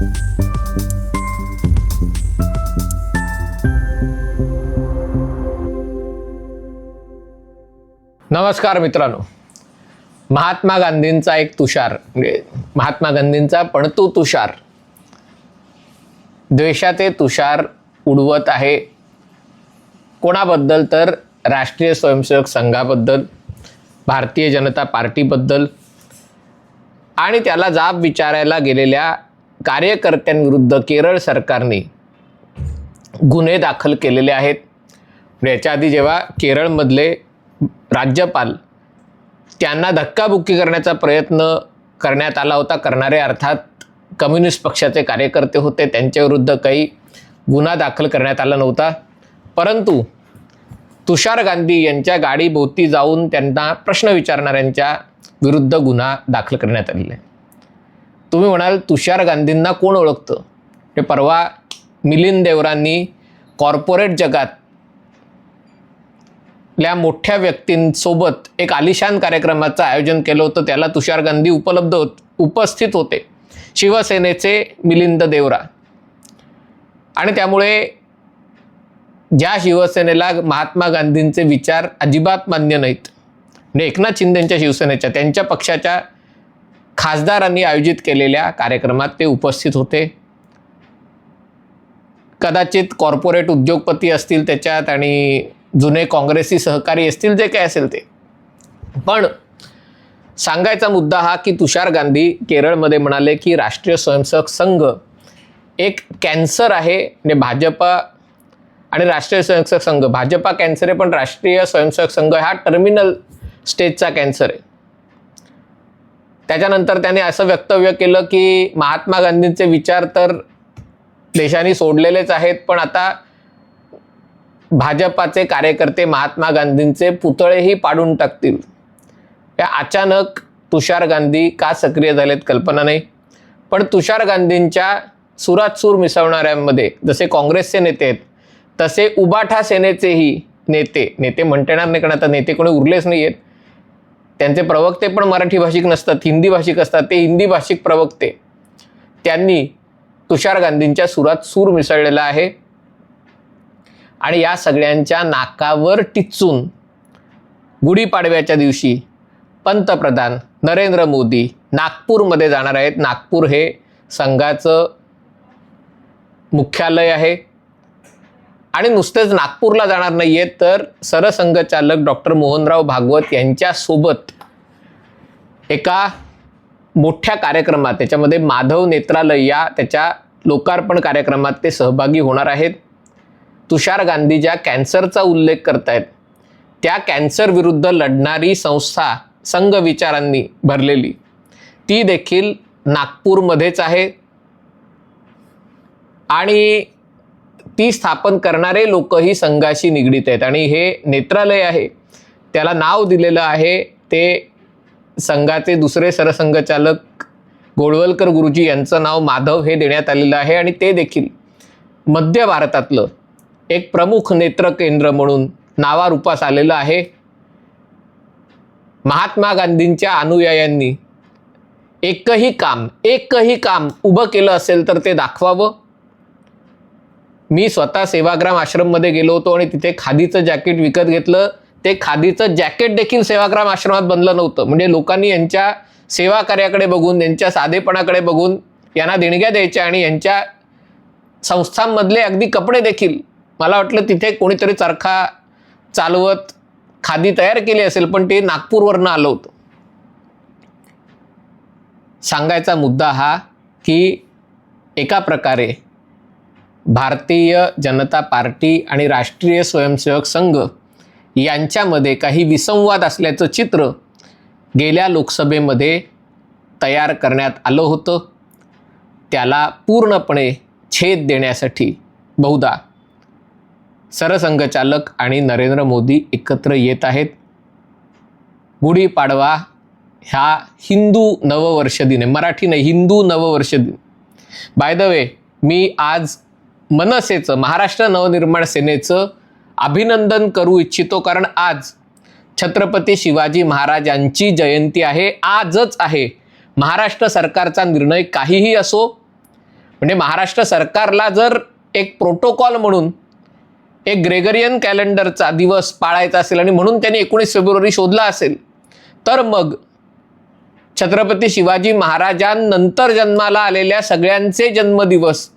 नमस्कार मित्रांनो. महात्मा गांधींचा एक तुषार म्हणजे महात्मा गांधींचा पणतू तुषार. द्वेषाचे तुषार उडवत आहे. कोणाबद्दल तर राष्ट्रीय स्वयंसेवक संघाबद्दल भारतीय जनता पार्टीबद्दल आणि त्याला जाब विचारायला गेलेल्या कार्यकर्त्यांविरुद्ध केरळ सरकारने गुन्हे दाखल केलेले आहेत. याच्या आधी जेव्हा केरळमधले राज्यपाल त्यांना धक्काबुक्की करण्याचा प्रयत्न करण्यात आला होता करणारे अर्थात कम्युनिस्ट पक्षाचे कार्यकर्ते होते त्यांच्याविरुद्ध काही गुन्हा दाखल करण्यात आला नव्हता. परंतु तुषार गांधी यांच्या गाडीभोवती जाऊन त्यांना प्रश्न विचारणाऱ्यांच्या विरुद्ध गुन्हा दाखल करण्यात आलेला आहे तुम्ही म्हणाल तुषार गांधींना कोण ओळखतं? हे परवा मिलिंद देवरांनी कॉर्पोरेट जगात ल्या मोठ्या व्यक्तींसोबत एक आलिशान कार्यक्रमाचं आयोजन केलं होतं. त्याला तुषार गांधी उपलब्ध होत उपस्थित होते. शिवसेनेचे मिलिंद देवरा. आणि त्यामुळे ज्या शिवसेनेला महात्मा गांधींचे विचार अजिबात मान्य नाहीत. एकनाथ शिंदेंच्या शिवसेनेच्या त्यांच्या पक्षाच्या खासदारांनी आयोजित केलेल्या कार्यक्रमात ते उपस्थित होते. कदाचित कॉर्पोरेट उद्योगपती असतील त्याच्यात आणि जुने काँग्रेसी सहकारी असतील जे काय असेल ते. पण सांगायचा मुद्दा हा की तुषार गांधी केरळमध्ये म्हणाले की राष्ट्रीय स्वयंसेवक संघ एक कॅन्सर आहे म्हणजे भाजपा आणि राष्ट्रीय स्वयंसेवक संघ. भाजपा कॅन्सर आहे पण राष्ट्रीय स्वयंसेवक संघ हा टर्मिनल स्टेजचा कॅन्सर आहे. त्याच्यानंतर त्याने असं वक्तव्य केलं की महात्मा गांधींचे विचार तर देशाने सोडलेलेच आहेत पण आता भाजपाचे कार्यकर्ते महात्मा गांधींचे पुतळेही पाडून टाकतील. या अचानक तुषार गांधी का सक्रिय झालेत कल्पना नाही. पण तुषार गांधींच्या सुरात सूर मिसळणाऱ्यांमध्ये जसे काँग्रेसचे नेते आहेत तसे उबाठा सेनेचेही नेते नेते म्हणता येणार नाही कारण आता नेते कोणी उरलेच नाही आहेत त्यांचे प्रवक्ते पण मराठी भाषिक नसतात हिंदी भाषिक असतात ते हिंदी भाषिक प्रवक्ते. त्यांनी तुषार गांधींच्या सुरात सूर मिसळलेला आहे. आणि या सगळ्यांच्या नाकावर टिचून गुढीपाडव्याच्या दिवशी पंतप्रधान नरेंद्र मोदी नागपूरमध्ये जाणार आहेत. नागपूर हे संघाचं मुख्यालय आहे. आणि नुसतेच नागपूरला जाणार नाही आहेत तर सरसंघचालक डॉक्टर मोहनराव भागवत यांच्यासोबत एका मोठ्या कार्यक्रमात त्याच्यामध्ये माधव नेत्रालय या त्याच्या लोकार्पण कार्यक्रमात ते सहभागी होणार आहेत. तुषार गांधी ज्या कॅन्सरचा उल्लेख करतायत त्या कॅन्सर विरुद्ध लढणारी संस्था संघ विचारांनी भरलेली. ती देखील नागपूरमध्येच आहे. आणि ती स्थापन करणारे लोकही संघाशी निगडीत आहेत. आणि हे नेत्रालय आहे. त्याला नाव दिलेलं आहे ते संघाचे दुसरे सरसंघचालक गोळवलकर गुरुजी यांचं नाव माधव हे देण्यात आलेलं आहे. आणि ते देखील मध्य भारतातलं एक प्रमुख नेत्र केंद्र म्हणून नावारूपास आलेलं आहे. महात्मा गांधींच्या अनुयायांनी एकही काम एकही काम उभं केलं असेल तर ते दाखवावं. मी स्वतः सेवाग्राम आश्रममध्ये गेलो होतो आणि तिथे खादीचं जॅकेट विकत घेतलं. ते खादीचं जॅकेट देखील सेवाग्राम आश्रमात बनलं नव्हतं. म्हणजे लोकांनी यांच्या सेवा कार्याकडे बघून यांच्या साधेपणाकडे बघून यांना देणग्या द्यायच्या आणि यांच्या संस्थांमधले अगदी कपडे देखील मला वाटलं तिथे कोणीतरी चरखा चालवत खादी तयार केली असेल पण ते नागपूरवरनं आलं होतं. सांगायचा मुद्दा हा की एका प्रकारे भारतीय जनता पार्टी आणि राष्ट्रीय स्वयंसेवक संघ यांच्यामध्ये काही विसंवाद असल्याचं चित्र गेल्या लोकसभेमध्ये तयार करण्यात आलं होतं. त्याला पूर्णपणे छेद देण्यासाठी बहुधा सरसंघचालक आणि नरेंद्र मोदी एकत्र येत आहेत. गुढीपाडवा ह्या हिंदू नववर्ष दिन मराठी नाही हिंदू नववर्ष दिन. बाय द वे मी आज मनसेचं महाराष्ट्र नवनिर्माण सेनेचं अभिनंदन करू इच्छितो कारण आज छत्रपती शिवाजी महाराजांची जयंती आहे आजच आहे. महाराष्ट्र सरकारचा निर्णय काहीही असो म्हणजे महाराष्ट्र सरकारला जर एक प्रोटोकॉल म्हणून एक ग्रेगरियन कॅलेंडरचा दिवस पाळायचा असेल आणि म्हणून त्यांनी एकोणीस फेब्रुवारी शोधला असेल तर मग छत्रपती शिवाजी महाराजांनंतर जन्माला आलेल्या सगळ्यांचे जन्मदिवस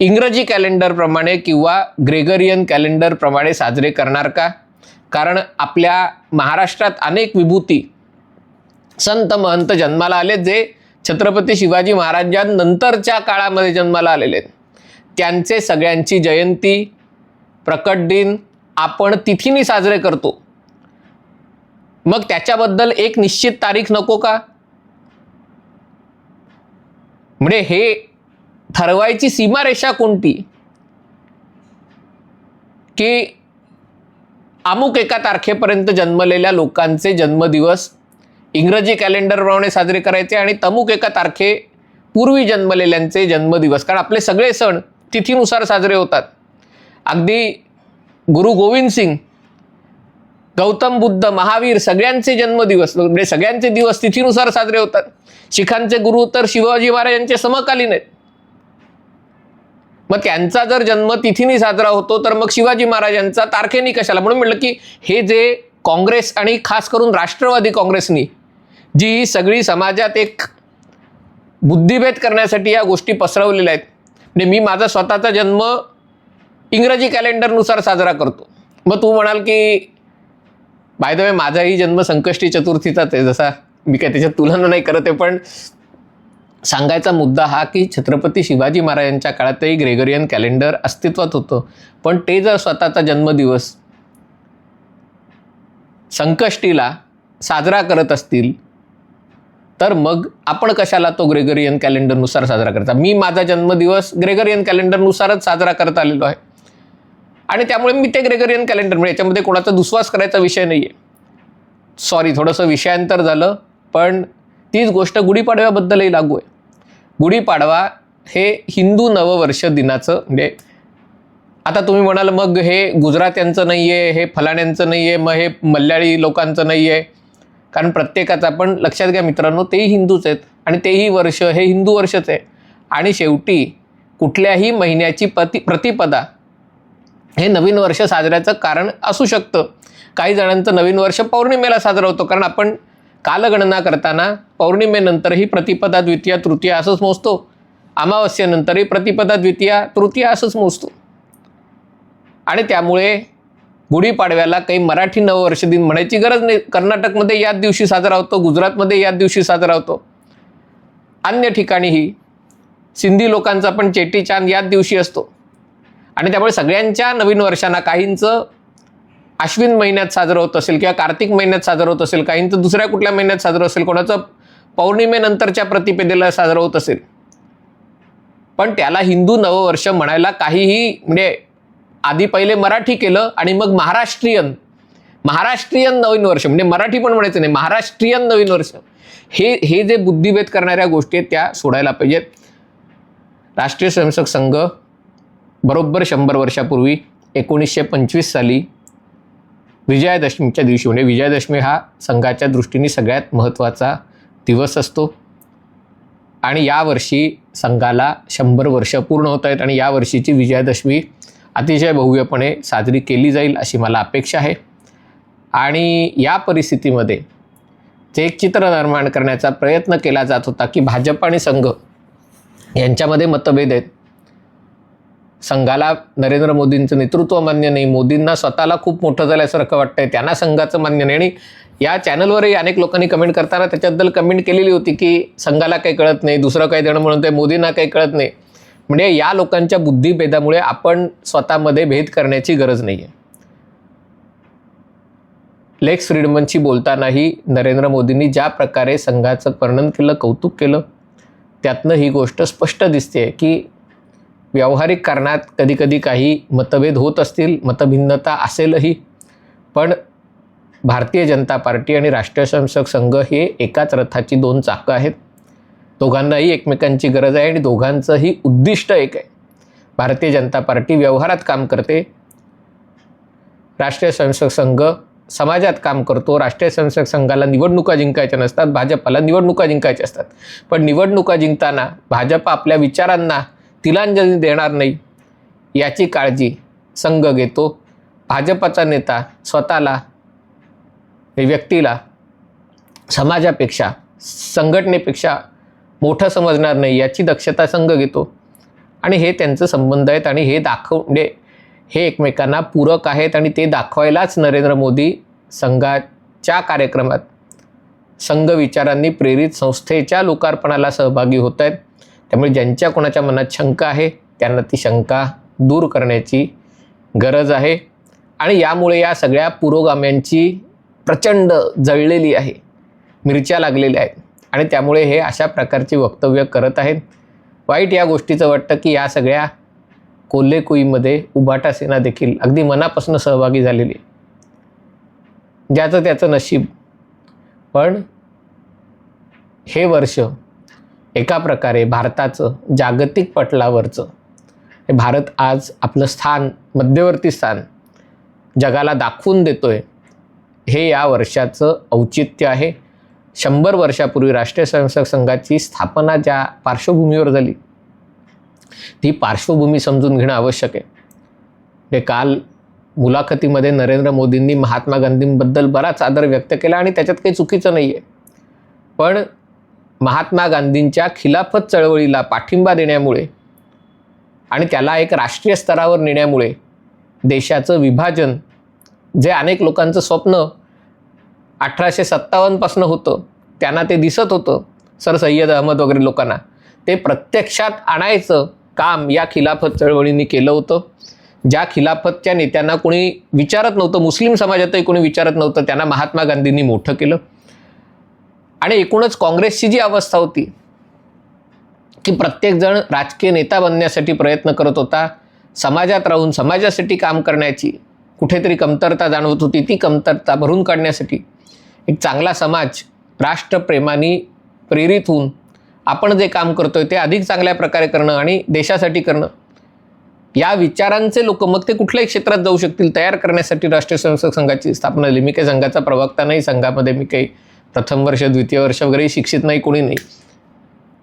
इंग्रजी कॅलेंडरप्रमाणे किंवा ग्रेगरियन कॅलेंडरप्रमाणे साजरे करणार का? कारण आपल्या महाराष्ट्रात अनेक विभूती संत महंत जन्माला आले जे छत्रपती शिवाजी महाराजांनंतरच्या काळामध्ये जन्माला आलेले आहेत. त्यांचे सगळ्यांची जयंती प्रकट दिन आपण तिथीने साजरे करतो. मग त्याच्याबद्दल एक निश्चित तारीख नको का? म्हणजे हे ठरवायची सीमारेषा कोणती? की अमुक एका तारखेपर्यंत जन्मलेल्या लोकांचे जन्मदिवस इंग्रजी कॅलेंडरप्रमाणे साजरे करायचे आणि तमुक एका तारखे पूर्वी जन्मलेल्यांचे जन्मदिवस. कारण आपले सगळे सण तिथीनुसार साजरे होतात. अगदी गुरु गोविंद सिंग गौतम बुद्ध महावीर सगळ्यांचे जन्मदिवस म्हणजे सगळ्यांचे दिवस तिथीनुसार साजरे होतात. शिखांचे गुरु तर शिवाजी महाराजांचे समकालीन आहेत. मग त्यांचा जर जन्म तिथीने साजरा होतो तर मग शिवाजी महाराजांचा तारखेनी कशाला? म्हणून म्हटलं की हे जे काँग्रेस आणि खास करून राष्ट्रवादी काँग्रेसनी जी सगळी समाजात एक बुद्धिभेद करण्यासाठी या गोष्टी पसरवलेल्या आहेत. म्हणजे मी माझा स्वतःचा जन्म इंग्रजी कॅलेंडरनुसार साजरा करतो. मग तू म्हणाल की बाय द वे माझाही जन्म संकष्टी चतुर्थीचाच आहे जसा मी काय त्याच्यात तुलना नाही करत आहे पण सांगायचा मुद्दा हा की छत्रपती शिवाजी महाराजांच्या काळातही ग्रेगरियन कॅलेंडर अस्तित्वात होतं. पण ते जर स्वतःचा जन्मदिवस संकष्टीला साजरा करत असतील तर मग आपण कशाला तो ग्रेगरियन कॅलेंडरनुसार साजरा करता? मी माझा जन्मदिवस ग्रेगरियन कॅलेंडरनुसारच साजरा करत आलेलो आहे. आणि त्यामुळे मी ते ग्रेगरियन कॅलेंडर म्हणजे याच्यामध्ये कोणाचा दुस्वास करायचा विषय नाही आहे सॉरी थोडंसं विषयांतर झालं पण तीच गोष्ट गुढीपाडव्याबद्दलही लागू आहे. गुढीपाडवा हे हिंदू नववर्ष दिनाचं म्हणजे आता तुम्ही म्हणाल मग हे गुजरात्यांचं नाही आहे हे फलाण्यांचं नाही आहे मग हे मल्याळी लोकांचं नाही आहे कारण प्रत्येकाचं आपण लक्षात घ्या मित्रांनो तेही हिंदूच आहेत आणि तेही वर्ष हे हिंदू वर्षच आहे. आणि शेवटी कुठल्याही महिन्याची प्रति प्रतिपदा हे नवीन वर्ष साजऱ्याचं कारण असू शकतं. काही जणांचं नवीन वर्ष पौर्णिमेला साजरं होतं कारण आपण कालगणना करताना पौर्णिमेनंतरही प्रतिपदा द्वितीया तृतीया असंच मोजतो. अमावस्येनंतरही प्रतिपदा द्वितीया तृतीया असंच मोजतो. आणि त्यामुळे गुढीपाडव्याला काही मराठी नववर्ष दिन म्हणायची गरज नाही. कर्नाटकमध्ये याच दिवशी साजरा होतो गुजरातमध्ये याच दिवशी साजरा होतो. अन्य ठिकाणीही सिंधी लोकांचा पण चेटीचांद याच दिवशी असतो. आणि त्यामुळे सगळ्यांच्या नवीन वर्षांना काहींचं आश्विन महिन्यात साजरं होत असेल किंवा कार्तिक महिन्यात साजरं होत असेल काहींचं दुसऱ्या कुठल्या महिन्यात साजरं असेल कोणाचं पौर्णिमेनंतरच्या प्रतिपेदेला साजरं होत असेल. पण त्याला हिंदू नववर्ष म्हणायला काहीही म्हणजे आधी पहिले मराठी केलं आणि मग महाराष्ट्रीयन महाराष्ट्रीयन नवीन वर्ष म्हणजे मराठी पण म्हणायचं नाही महाराष्ट्रीयन नवीन वर्ष. हे हे जे बुद्धिभेद करणाऱ्या गोष्टी आहेत त्या सोडायला पाहिजेत. राष्ट्रीय स्वयंसेवक संघ बरोबर शंभर वर्षापूर्वी एकोणीसशे पंचवीस साली विजयादशमीच्या दिवशी म्हणजे विजयादशमी हा संघाच्या दृष्टीने सगळ्यात महत्त्वाचा दिवस असतो. आणि यावर्षी संघाला शंभर वर्ष पूर्ण होत आहेत आणि या वर्षीची विजयादशमी अतिशय भव्यपणे साजरी केली जाईल अशी मला अपेक्षा आहे. आणि या परिस्थितीमध्ये जे एक चित्र निर्माण करण्याचा प्रयत्न केला जात होता की भाजप आणि संघ यांच्यामध्ये मतभेद आहेत. संघाला नरेंद्र मोदींचं नेतृत्व मान्य नाही मोदींना स्वतःला खूप मोठं झाल्यासारखं वाटतंय त्यांना संघाचं मान्य नाही. आणि या चॅनलवरही अनेक लोकांनी कमेंट करताना त्याच्याबद्दल कमेंट केलेली होती की संघाला काही कळत नाही दुसरं काही देणं म्हणून ते मोदींना काही कळत नाही. म्हणजे या लोकांच्या बुद्धिभेदामुळे आपण स्वतःमध्ये भेद करण्याची गरज नाही आहे लेक्स फ्रीडमनशी बोलतानाही नरेंद्र मोदींनी ज्या प्रकारे संघाचं वर्णन केलं कौतुक केलं त्यातनं ही गोष्ट स्पष्ट दिसते की व्यावहारिक कारणात कधीकधी काही मतभेद होत असतील मतभिन्नता असेलही. पण भारतीय जनता पार्टी आणि राष्ट्रीय स्वयंसेवक संघ हे एकाच रथाची दोन चाकं आहेत. दोघांनाही एकमेकांची गरज आहे आणि दोघांचंही उद्दिष्ट एक आहे. भारतीय जनता पार्टी व्यवहारात काम करते. राष्ट्रीय स्वयंसेवक संघ समाजात काम करतो. राष्ट्रीय स्वयंसेवक संघाला निवडणुका जिंकायच्या नसतात. भाजपाला निवडणुका जिंकायच्या असतात. पण निवडणुका जिंकताना भाजप आपल्या विचारांना तिलांजली देणार नाही याची काळजी संघ घेतो. भाजपाचा नेता स्वतःला व्यक्तीला समाजापेक्षा संघटनेपेक्षा मोठं समजणार नाही याची दक्षता संघ घेतो. आणि हे त्यांचं संबंध आहेत आणि हे दाखव म्हणजे हे एकमेकांना पूरक आहेत आणि ते दाखवायलाच नरेंद्र मोदी संघाच्या कार्यक्रमात संघ विचारांनी प्रेरित संस्थेच्या लोकार्पणाला सहभागी होत आहेत. त्यामुळे ज्यांच्या कोणाच्या मनात शंका आहे त्यांना ती शंका दूर करण्याची गरज आहे. आणि यामुळे या सगळ्या पुरोगाम्यांची प्रचंड जळलेली आहे मिरच्या लागलेल्या आहेत. आणि त्यामुळे हे अशा प्रकारची वक्तव्य करत आहेत. वाईट या गोष्टीचं वाटतं की या सगळ्या कोल्हेकुईमध्ये उभाटा सेना देखील अगदी मनापासून सहभागी झालेली ज्याचं त्याचं नशीब. पण हे वर्ष एका प्रकारे भारताचं जागतिक पटलावरचं. हे भारत आज आपलं स्थान मध्यवर्ती स्थान जगाला दाखवून देतोय. हे या वर्षाचं औचित्य आहे. शंभर वर्षापूर्वी राष्ट्रीय स्वयंसेवक संघाची स्थापना ज्या पार्श्वभूमीवर झाली ती पार्श्वभूमी समजून घेणं आवश्यक आहे. ते काल मुलाखतीमध्ये नरेंद्र मोदींनी महात्मा गांधींबद्दल बराच आदर व्यक्त केला आणि त्याच्यात काही चुकीचं नाही आहे पण महात्मा गांधींच्या खिलाफत चळवळीला पाठिंबा देण्यामुळे आणि त्याला एक राष्ट्रीय स्तरावर नेण्यामुळे देशाचं विभाजन जे अनेक लोकांचं स्वप्न अठराशे सत्तावन्नपासून होतं त्यांना ते दिसत होतं सर सय्यद अहमद वगैरे लोकांना. ते प्रत्यक्षात आणायचं काम या खिलाफत चळवळींनी केलं होतं. ज्या खिलाफतच्या नेत्यांना कोणी विचारत नव्हतं मुस्लिम समाजातही कोणी विचारत नव्हतं त्यांना महात्मा गांधींनी मोठं केलं. आणि एकूणच काँग्रेसची जी अवस्था होती की प्रत्येकजण राजकीय नेता बनण्यासाठी प्रयत्न करत होता समाजात राहून समाजासाठी काम करण्याची कुठेतरी कमतरता जाणवत होती ती कमतरता भरून काढण्यासाठी एक चांगला समाज राष्ट्रप्रेमाने प्रेरित होऊन आपण जे काम करतोय ते अधिक चांगल्या प्रकारे करणं आणि देशासाठी करणं या विचारांचे लोक मग ते कुठल्याही क्षेत्रात जाऊ शकतील तयार करण्यासाठी राष्ट्रीय स्वयंसेवक संघाची स्थापना झाली मी काही संघाचा प्रवक्ता नाही संघामध्ये मी काही प्रथम वर्ष द्वितीय वर्ष वगैरे शिक्षित नाही कोणी नाही.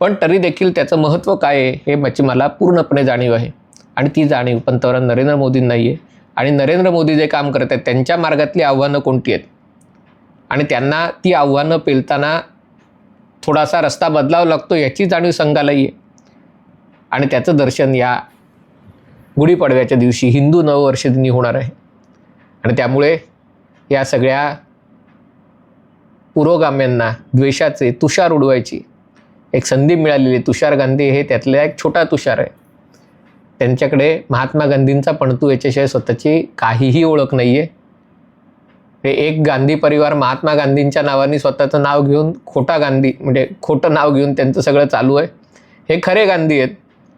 पण तरी देखील त्याचं महत्त्व काय आहे हे माझी मला पूर्णपणे जाणीव आहे. आणि ती जाणीव पंतप्रधान नरेंद्र मोदींना आहे आणि नरेंद्र मोदी जे काम करत आहेत त्यांच्या मार्गातली आव्हानं कोणती आहेत? आणि त्यांना ती आव्हानं पेलताना थोडासा रस्ता बदलावा लागतो याची जाणीव संघालाही आहे. आणि त्याचं दर्शन या गुढीपाडव्याच्या दिवशी हिंदू नववर्षदिनी होणार आहे. आणि त्यामुळे या सगळ्या पुरोगाम्यांना द्वेषाचे तुषार उडवायची. एक संधी मिळालेली आहे. तुषार गांधी हे त्यातला एक छोटा तुषार आहे. त्यांच्याकडे महात्मा गांधींचा पणतू याच्याशिवाय स्वतःची काहीही ओळख नाही आहे हे एक गांधी परिवार महात्मा गांधींच्या नावाने स्वतःचं नाव घेऊन खोटा गांधी म्हणजे खोटं नाव घेऊन त्यांचं सगळं चालू आहे. हे खरे गांधी आहेत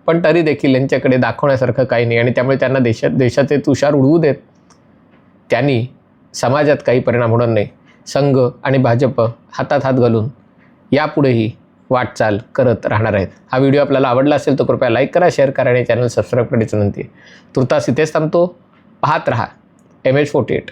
पण तरी देखील यांच्याकडे दाखवण्यासारखं काही नाही आणि त्यामुळे त्यांना देशात देशाचे तुषार उडवू देत. त्यांनी समाजात काही परिणाम होणार नाही. संघ आणि भाजप हातात हात घालून यापुढेही वाटचाल करत राहणार आहेत. हा व्हिडिओ आपल्याला आवडला असेल तर कृपया लाईक करा शेअर करा आणि चॅनल सबस्क्राईब करण्याची विनंती. तुर्तास इथेच थांबतो. पाहत रहा. M H forty eight